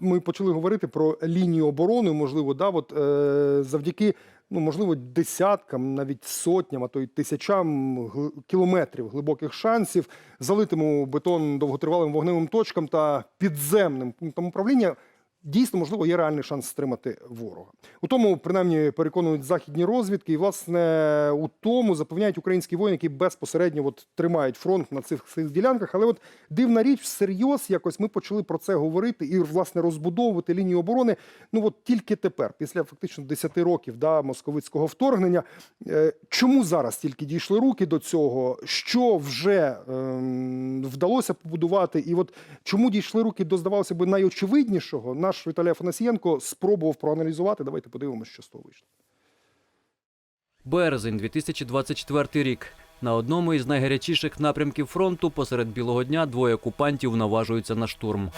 Ми почали говорити про лінію оборони, можливо, да, от, е, завдяки ну, можливо, десяткам, навіть сотням, а то й тисячам гл- кілометрів глибоких шансів залитиму бетон довготривалим вогневим точкам та підземним пунктам управління. Дійсно, можливо, є реальний шанс стримати ворога. У тому, принаймні, переконують західні розвідки, і власне у тому запевняють українські воїни, які безпосередньо от, тримають фронт на цих, цих ділянках. Але от дивна річ, всерйоз якось ми почали про це говорити і власне розбудовувати лінію оборони. Ну от тільки тепер, після фактично 10 років да, московицького вторгнення. Е, Чому зараз тільки дійшли руки до цього? Що вже ем, вдалося побудувати? І от чому дійшли руки до здавалося б найочевиднішого? Наш Віталій Афанасієнко спробував проаналізувати. Давайте подивимося, що з того вийшло. Березень 2024 рік. На одному із найгарячіших напрямків фронту посеред білого дня двоє окупантів наважуються на штурм.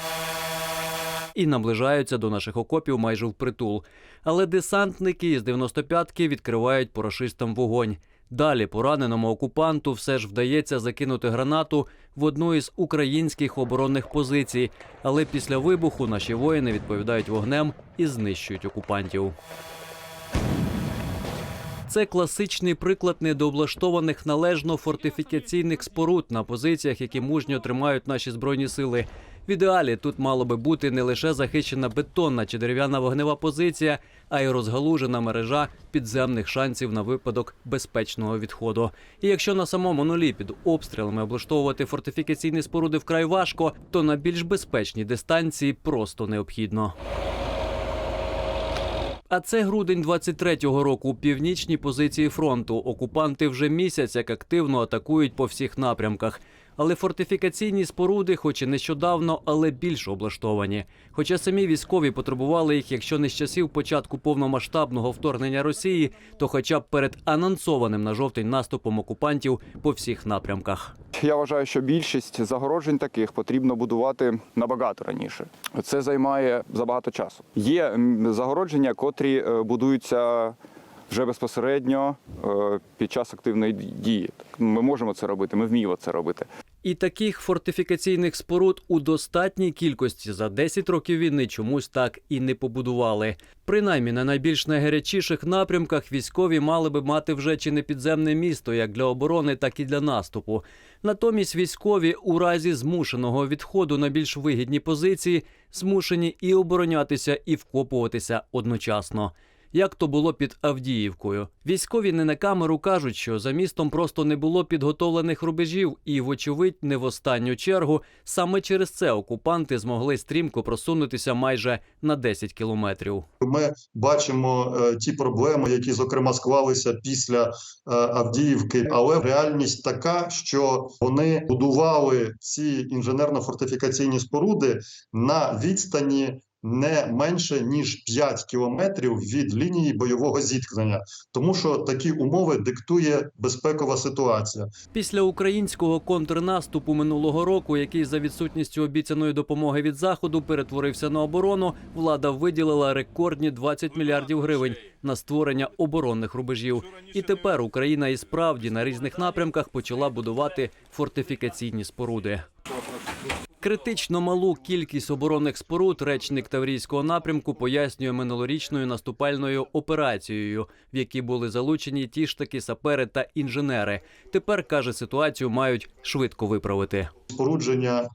І наближаються до наших окопів майже впритул. Але десантники із 95-ки відкривають по рашистам вогонь. Далі пораненому окупанту все ж вдається закинути гранату в одну із українських оборонних позицій. Але після вибуху наші воїни відповідають вогнем і знищують окупантів. Це класичний приклад недооблаштованих належно фортифікаційних споруд на позиціях, які мужньо тримають наші збройні сили. В ідеалі тут мало би бути не лише захищена бетонна чи дерев'яна вогнева позиція, а й розгалужена мережа підземних шансів на випадок безпечного відходу. І якщо на самому нулі під обстрілами облаштовувати фортифікаційні споруди вкрай важко, то на більш безпечній дистанції просто необхідно. А це грудень 23-го року. Північні позиції фронту. Окупанти вже місяць як активно атакують по всіх напрямках. Але фортифікаційні споруди, хоч і нещодавно, але більш облаштовані. Хоча самі військові потребували їх, якщо не з часів початку повномасштабного вторгнення Росії, то хоча б перед анонсованим на жовтень наступом окупантів по всіх напрямках. Я вважаю, що більшість загороджень таких потрібно будувати набагато раніше. Це займає забагато часу. Є загородження, котрі е, будуються вже безпосередньо е, під час активної дії. Ми можемо це робити, ми вміємо це робити. І таких фортифікаційних споруд у достатній кількості за 10 років війни чомусь так і не побудували. Принаймні на найбільш найгарячіших напрямках військові мали би мати вже чи не підземне місто як для оборони, так і для наступу. Натомість військові у разі змушеного відходу на більш вигідні позиції змушені і оборонятися, і вкопуватися одночасно. Як то було під Авдіївкою, військові не на камеру кажуть, що за містом просто не було підготовлених рубежів, і, вочевидь, не в останню чергу саме через це окупанти змогли стрімко просунутися майже на 10 кілометрів. Ми бачимо е, ті проблеми, які зокрема склалися після е, Авдіївки. Але реальність така, що вони будували ці інженерно-фортифікаційні споруди на відстані. Не менше ніж 5 кілометрів від лінії бойового зіткнення, тому що такі умови диктує безпекова ситуація. Після українського контрнаступу минулого року, який за відсутністю обіцяної допомоги від заходу перетворився на оборону, влада виділила рекордні 20 мільярдів гривень на створення оборонних рубежів. І тепер Україна і справді на різних напрямках почала будувати фортифікаційні споруди. Критично малу кількість оборонних споруд речник Таврійського напрямку пояснює минулорічною наступальною операцією, в якій були залучені ті ж таки сапери та інженери. Тепер каже, ситуацію мають швидко виправити. спорудження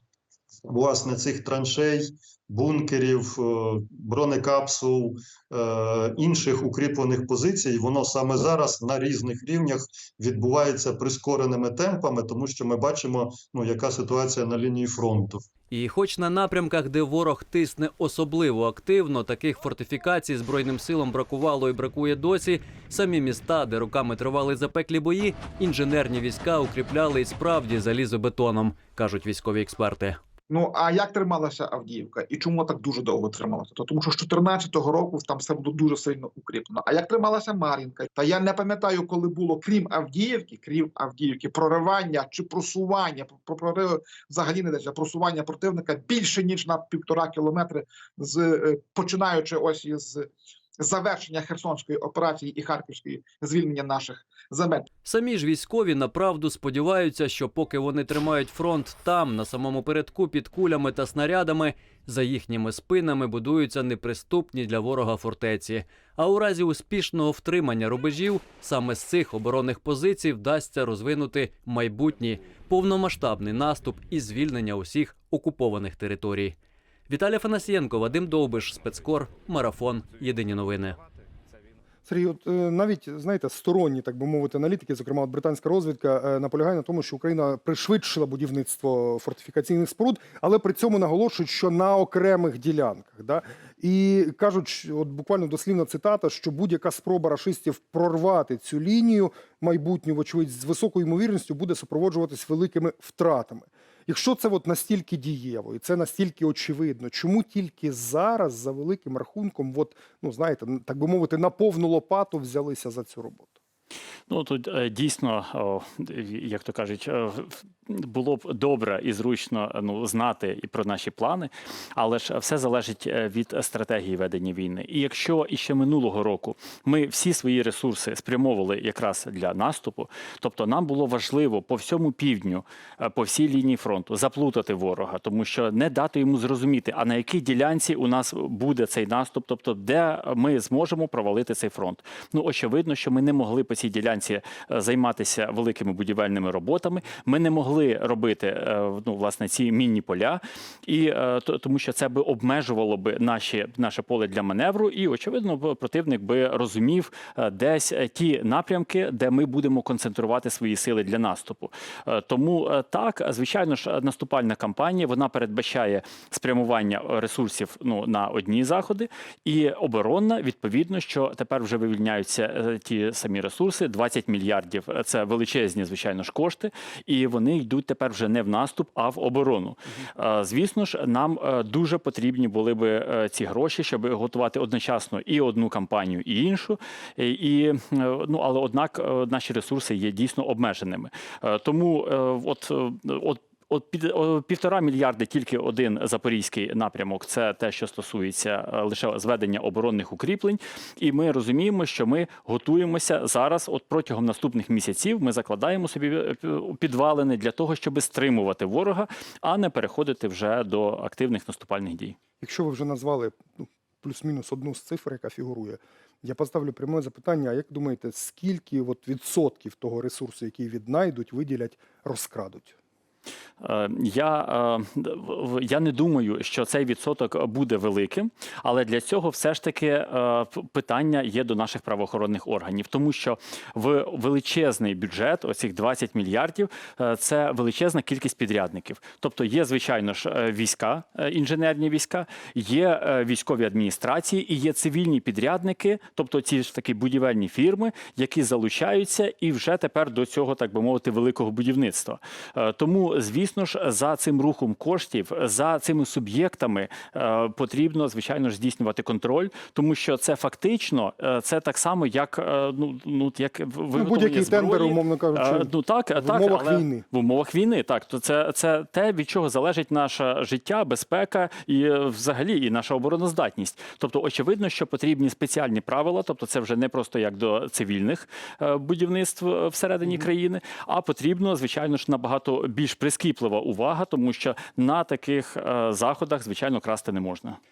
власне цих траншей, бункерів, е, бронекапсул, е, інших укріплених позицій, воно саме зараз на різних рівнях відбувається прискореними темпами, тому що ми бачимо, ну яка ситуація на лінії фронту. І, хоч на напрямках, де ворог тисне особливо активно, таких фортифікацій збройним силам бракувало і бракує досі. Самі міста, де роками тривали запеклі бої, інженерні війська укріпляли і справді залізобетоном, кажуть військові експерти. Ну а як трималася Авдіївка і чому так дуже довго трималася? То тому що з 14-го року там все було дуже сильно укріплено. А як трималася Мар'їнка? Та я не пам'ятаю, коли було крім Авдіївки, крім Авдіївки, проривання чи просування про прориви взагалі не йдеться, просування противника більше ніж на півтора кілометри з е, починаючи ось із завершення Херсонської операції і Харківської звільнення наших земель. Самі ж військові направду сподіваються, що поки вони тримають фронт там, на самому передку під кулями та снарядами, за їхніми спинами будуються неприступні для ворога фортеці. А у разі успішного втримання рубежів саме з цих оборонних позицій вдасться розвинути майбутній повномасштабний наступ і звільнення усіх окупованих територій. Віталій Фанасієнко, Вадим Довбиш, спецкор, марафон. Єдині новини. Сергій, от е, навіть знаєте, сторонні, так би мовити, аналітики, зокрема от британська розвідка, е, наполягає на тому, що Україна пришвидшила будівництво фортифікаційних споруд, але при цьому наголошують, що на окремих ділянках. Да? І кажуть, от буквально дослівна цитата, що будь-яка спроба рашистів прорвати цю лінію майбутню, вочевидь, з високою ймовірністю буде супроводжуватись великими втратами. Якщо це от настільки дієво і це настільки очевидно, чому тільки зараз, за великим рахунком, от, ну знаєте, так би мовити, на повну лопату взялися за цю роботу? Ну тут е, дійсно, як то кажуть, е, було б добре і зручно ну, знати і про наші плани, але ж все залежить е, від стратегії ведення війни. І якщо іще минулого року ми всі свої ресурси спрямовували якраз для наступу, тобто нам було важливо по всьому півдню, е, по всій лінії фронту заплутати ворога, тому що не дати йому зрозуміти, а на якій ділянці у нас буде цей наступ, тобто де ми зможемо провалити цей фронт. Ну очевидно, що ми не могли по цій ділянці е, займатися великими будівельними роботами. Ми не могли робити е, ну, власне ці мінні поля, і е, то- тому що це би обмежувало би наші наше поле для маневру, і очевидно, противник би розумів е, десь ті напрямки, де ми будемо концентрувати свої сили для наступу. Тому так, звичайно ж, наступальна кампанія вона передбачає спрямування ресурсів ну на одні заходи, і оборонна відповідно, що тепер вже вивільняються ті самі ресурси. 20 мільярдів це величезні, звичайно ж, кошти, і вони йдуть тепер вже не в наступ, а в оборону. Е, Звісно ж, нам е, дуже потрібні були би е, ці гроші, щоб готувати одночасно і одну кампанію, і іншу. І, ну але однак наші ресурси є дійсно обмеженими. Тому от, от. От під півтора мільярди тільки один запорізький напрямок. Це те, що стосується е, лише зведення оборонних укріплень. І ми розуміємо, що ми готуємося зараз. От протягом наступних місяців ми закладаємо собі е, підвалини для того, щоб стримувати ворога, а не переходити вже до активних наступальних дій. Якщо ви вже назвали ну, плюс-мінус одну з цифр, яка фігурує, я поставлю пряме запитання: а як думаєте, скільки от відсотків того ресурсу, який віднайдуть, виділять, розкрадуть? Е, Я, е, я не думаю, що цей відсоток буде великим, але для цього все ж таки е, питання є до наших правоохоронних органів, тому що в величезний бюджет, оцих 20 мільярдів, це величезна кількість підрядників. Тобто є, звичайно ж, війська, інженерні війська, є військові адміністрації і є цивільні підрядники, тобто ці ж такі будівельні фірми, які залучаються і вже тепер до цього, так би мовити, великого будівництва. Тому, звісно ж, за цим рухом коштів, за цими суб'єктами е, потрібно, звичайно ж, здійснювати контроль, тому що це фактично е, це так само, як е, ну, ну як виготовлення будь-який зброї. тендер, умовно кажучи, ну так, в так, умовах але війни. В умовах війни, так то це, це те, від чого залежить наше життя, безпека і взагалі і наша обороноздатність. Тобто, очевидно, що потрібні спеціальні правила, тобто це вже не просто як до цивільних будівництв всередині країни, а потрібно, звичайно ж, набагато більш прискіплива увага, тому що на таких е, заходах, звичайно, красти не можна.